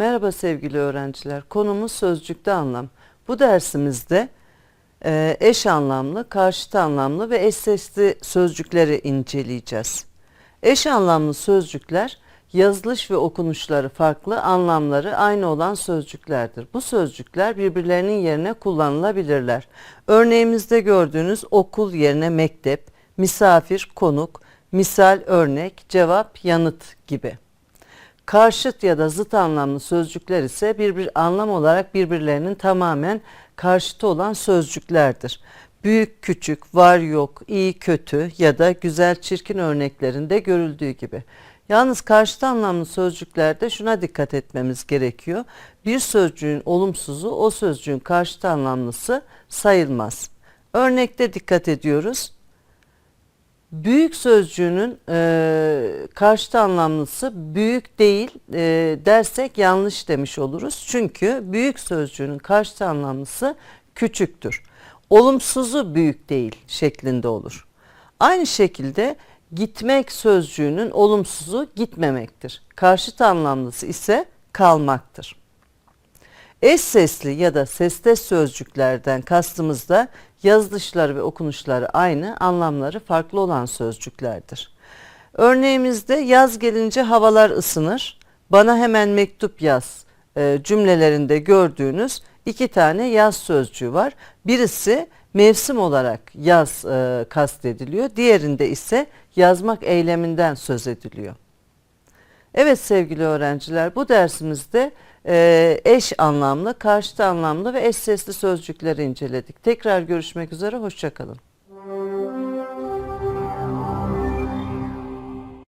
Merhaba sevgili öğrenciler. Konumuz sözcükte anlam. Bu dersimizde e, eş anlamlı, karşıt anlamlı ve eş sesli sözcükleri inceleyeceğiz. Eş anlamlı sözcükler yazılış ve okunuşları farklı, anlamları aynı olan sözcüklerdir. Bu sözcükler birbirlerinin yerine kullanılabilirler. Örneğimizde gördüğünüz okul yerine mektep, misafir, konuk, misal, örnek, cevap, yanıt gibi. Karşıt ya da zıt anlamlı sözcükler ise birbir anlam olarak birbirlerinin tamamen karşıtı olan sözcüklerdir. Büyük, küçük, var, yok, iyi, kötü ya da güzel, çirkin örneklerinde görüldüğü gibi. Yalnız karşıt anlamlı sözcüklerde şuna dikkat etmemiz gerekiyor. Bir sözcüğün olumsuzu o sözcüğün karşıt anlamlısı sayılmaz. Örnekte dikkat ediyoruz. Büyük sözcüğünün e, karşıt anlamlısı büyük değil e, dersek yanlış demiş oluruz. Çünkü büyük sözcüğünün karşıt anlamlısı küçüktür. Olumsuzu büyük değil şeklinde olur. Aynı şekilde gitmek sözcüğünün olumsuzu gitmemektir. Karşıt anlamlısı ise kalmaktır. Eş sesli ya da sestes sözcüklerden kastımız da yazılışları ve okunuşları aynı, anlamları farklı olan sözcüklerdir. Örneğimizde yaz gelince havalar ısınır, bana hemen mektup yaz e, cümlelerinde gördüğünüz iki tane yaz sözcüğü var. Birisi mevsim olarak yaz e, kastediliyor, diğerinde ise yazmak eyleminden söz ediliyor. Evet sevgili öğrenciler bu dersimizde e, eş anlamlı, karşıt anlamlı ve eş sesli sözcükleri inceledik. Tekrar görüşmek üzere, hoşçakalın.